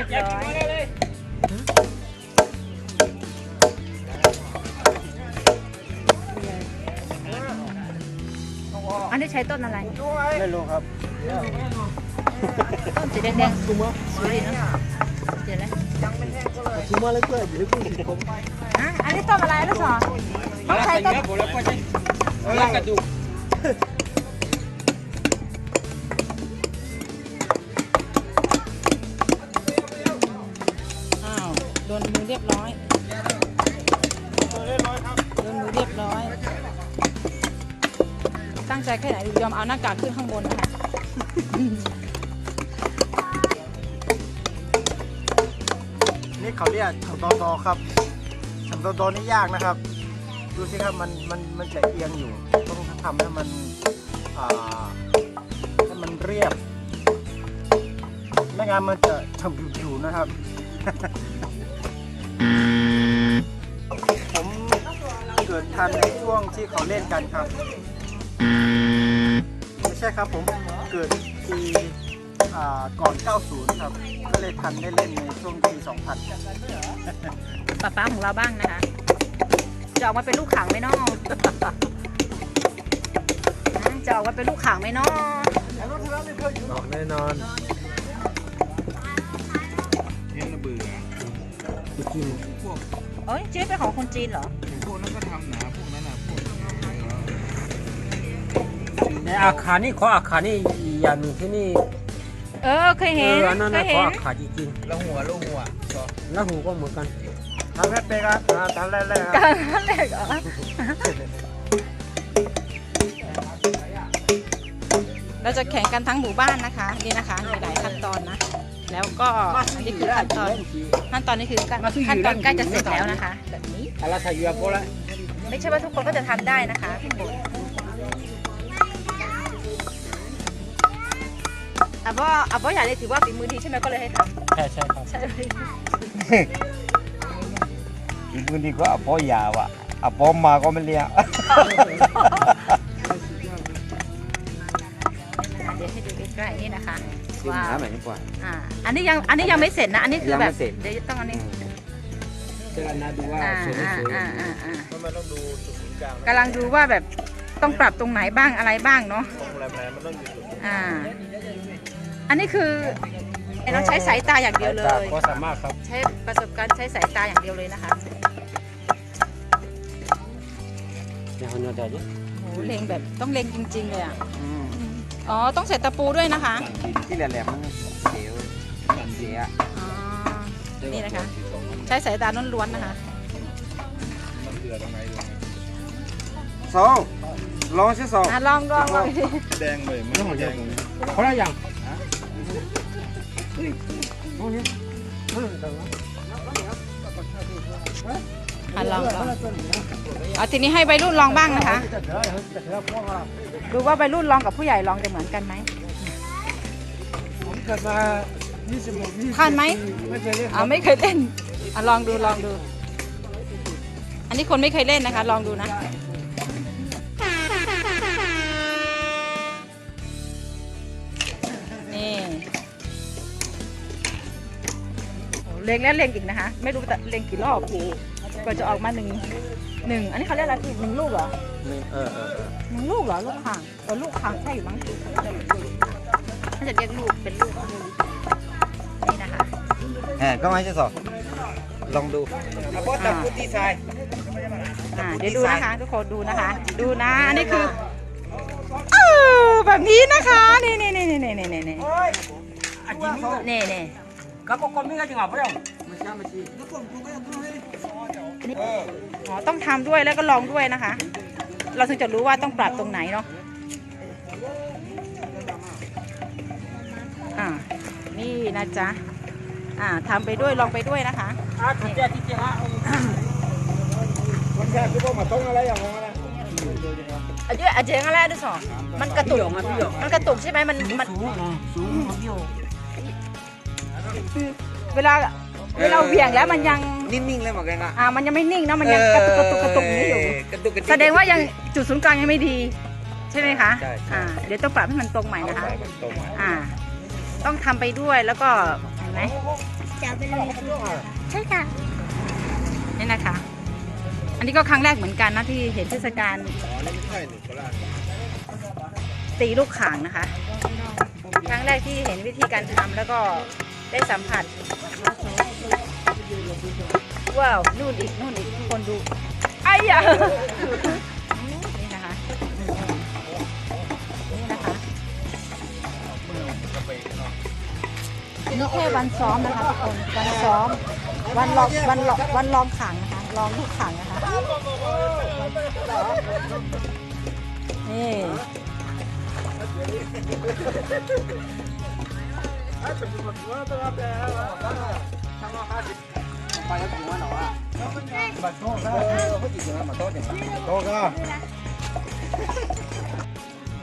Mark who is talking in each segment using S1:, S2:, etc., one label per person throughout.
S1: รียบร้อยอันนี้ใช้ต้นอะไร
S2: ไม่รู้ครับ
S1: ต้นสีแดงๆสวยดีเนอะเดี๋ยวนะ
S2: ซูมาเลยเพื่อนอยู่ที่ผม
S1: อะอันนี้ต้นอะไรลูกศรต้องใช้ต้น
S2: กระดูก
S1: โดนมือเรียบร้อยโดนมือเรียบร้อย ตั้งใจแค่ไหนดูยอมเอาหน้ากากขึ้นข้างบนนะคะ
S2: นี่เขาเรียกถังตอตอครับถังตอตอนี่ยากนะครับ ดูสิครับมันมันมันจะเอียงอยู่ ต้องทำให้มันอ่าให้มันเรียบไม่งั้นมันจะทำอยู่ๆนะครับ ผมเกิดทันในช่วงที่เขาเล่นกันครับ ไม่ใช่ครับผมเกิดปีอ่าก่อน 90 ครับ ก็เลยทันได้เล่นในช่วงปี 2000
S1: ป้าป้าของเราบ้างนะคะ จะออกมาเป็นลูกขังไหมน้องจะออกมาเป็นลูกขังไหมน้อง
S2: ออกแน่นอน กิน
S3: พวก
S1: เอ้ยเจ๊เป็นของคนจีนเหรอ
S3: พวกนั้นก็ทำนะพวกนั้นน่ะพวก
S4: ในอาคารนี่ขออาคารนี่อย่างหนึ่งที่นี่
S1: เออเคย
S4: เอ
S1: เห็น
S4: ออันนั้น
S1: เค
S4: นะ
S1: ย
S4: ข
S1: เห็
S4: อนอาคารจริง
S3: แล้วหัวแล้วหัวก็
S4: ๆแล้วหูก็เหมือนกัน
S2: ทำแรกเป็นครับอ่าทำแรกๆครับ
S1: การนั่นแหละเหรอเราจะแข่งกันทั้งหมู่บ้านนะคะนี่นะคะมีหลายขั้นตอนนะ แล้วก็อันนี้คือขั้นตอนขั้นตอนนี้คือขั้นขั้นตอนใกล้จะเสร็จแล้วนะคะแบบนี้
S4: อะไรใส่ยูอาโปละ
S1: ไม่ใช่ว่าทุกคนก็จะทำได้นะคะพี่ฝนอะเพราะอะเพราะอย่างนี้ถือว่าฝีมือดีใช่ไหมก็เลยให้ท
S4: ใช่ใช่ครับำ
S1: ใช่ไหม
S3: อีกคนดีก็อปอยาวอะอปอมาก็ไม่เลี้ยง
S1: นะคะว้าว
S3: น้ำไหนดีกว่า
S1: อ่าอันนี้ยังอันนี้ยังไม่เสร็จนะ อันนี้คือแบบ
S3: ยังไม่เสร็จ
S1: เดี๋ยวต้องอันนี้
S4: เจอกันนะดูว่า
S1: อ่า
S4: สวยไม่
S1: อ่า
S4: สวย
S1: อ่าอ่าอ่า
S2: มันต้องดูจุดศูนย์กลาง
S1: กำลังดูว่าแบบต้องปรับตรงไหนบ้างอะไรบ้างเนาะ
S2: ตรงแรมๆมันต้องอยู่จุด
S1: อ่า อันนี้คือเราใช้สายตาอย่างเดียวเลย
S4: ก็สามารถครับ
S1: ใช้ประสบการณ์ใช้สายตาอย่างเดียวเลยนะคะ
S4: อย่างนี้เดี๋ยวนี้
S1: โอ้โหเล็งแบบต้องเล็งจริงๆเลยอะอ๋ อ ต้องใส่ตะปูด้วยนะคะ
S3: ที่แหลมๆมันเสียวเสีย
S1: อ๋อนี่นะคะ ใช้สายตาล้วนๆนะคะ
S3: สองลองใช่สอง
S1: อะลองลองลองดิ
S3: แดงเลยไม่หัวแดง
S4: เขาได้ยัง
S1: อะ ลองลองเอาทีนี้ให้วัยรุ่นลองบ้างนะคะ ดูว่าวัยรุ่นลองกับผู้ใหญ่ลองจะเหมือนกันไหม
S2: ผมเกิดมา26 20
S1: ทันไหม
S2: ไม่เคยเล่น
S1: อ่าไม่เคยเล่นอะลองดูลองดู อันนี้คนไม่เคยเล่นนะคะ ลองดูนะ เล็งแล้วเล็งอีกนะคะ ไม่รู้จะเล็งกี่รอบกว่าจะออกมาหนึ่งหนึ่งอันนี้เขาเรียกอะไรพี่หนึ่งลูกเหรอ
S2: เออเออ
S1: หนึ่งลูกเหรอลูกข่างเออลูกข่างใช่อยู่มั้งน่าจะเรียกลูกเป็นลูกนี่นะคะ
S3: แหมก็ไม่ใช่สองลองดูอปอจับกุฏิทราย
S1: อ่าเดี๋ยวดูนะคะ ทุกคนดูนะคะ ดูนะอันนี้คือเออแบบนี้นะคะนี่นี่นี่นี่นี่นี่นี่นี่
S4: อาจริงก็
S1: นี่ นี่
S4: ก็คนไม่ก็จริงอะเพื่อน
S1: อ๋อต้องทำด้วยแล้วก็ลองด้วยนะคะ เราถึงจะรู้ว่าต้องปรับตรงไหนเนาะอ่านี่นะจ๊ะอ่าทำไปด้วยลองไปด้วยนะคะ
S4: อะที่เจ้าที่เจ้า
S2: คนแค่คือพวกมาต้องอะไรอย่างเงี้ยนะ
S1: อาเจอาเจงอะไรด้วยสอมันกระตุกมันกระตุกใช่ไหมมันมัน
S4: สูงสู งเดียว
S1: เวลาเวลาเหวี่ยงแล้วมันยัง
S3: นิ่งๆเลยหมดกันอะ
S1: อ่ามันยังไม่นิ่งนะมันยังกระตุกกระตุกกระตุกอย่างนี้อยู่
S3: กระตุกกระตุก
S1: แสดงว่ายังจุดศูนย์กลางยังไม่ดี ใช่ไหมคะ
S3: ใช่ใช่
S1: อ่าเดี๋ยวต้องปรับให้มันตรงใหม่นะคะ
S3: ตรงมา
S1: อ่า ต้องทำไปด้วยแล้วก็เห็นไหม
S5: จะไปเลยใช่ค่ะ
S1: นี่นะคะ อันนี้ก็ครั้งแรกเหมือนกันนะที่เห็นเทศกาลตีลูกข่างนะคะ ครั้งแรกที่เห็นวิธีการทำแล้วก็ ได้สัมผัส ว้าว นู่นอีก นู่นอีกทุกคนดูไอ้ยะนี่นะคะ นี่นะคะนี่แค่วันซ้อมนะคะทุกคน วันซ้อม วันลองวันลองวันลองขังนะคะลองลูกขังนะคะ นี่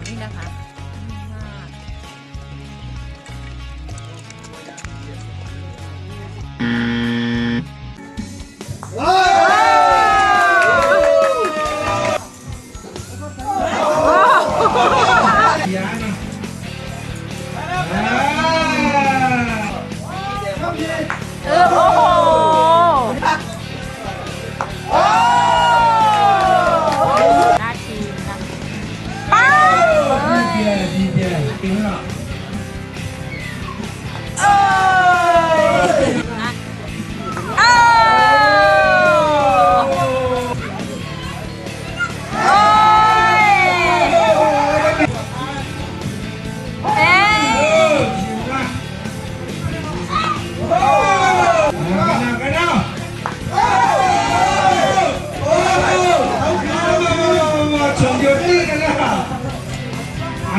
S1: นี่นะคะ เลยนะ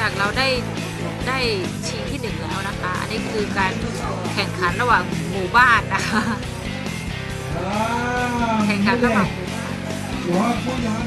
S6: จากเรา
S1: ได้ได้ชิงที่หนึ่งแล้วนะคะ อันนี้คือการแข่งขันระหว่างหมู่บ้านนะคะ แข่งขันระหว่างหมู่บ้าน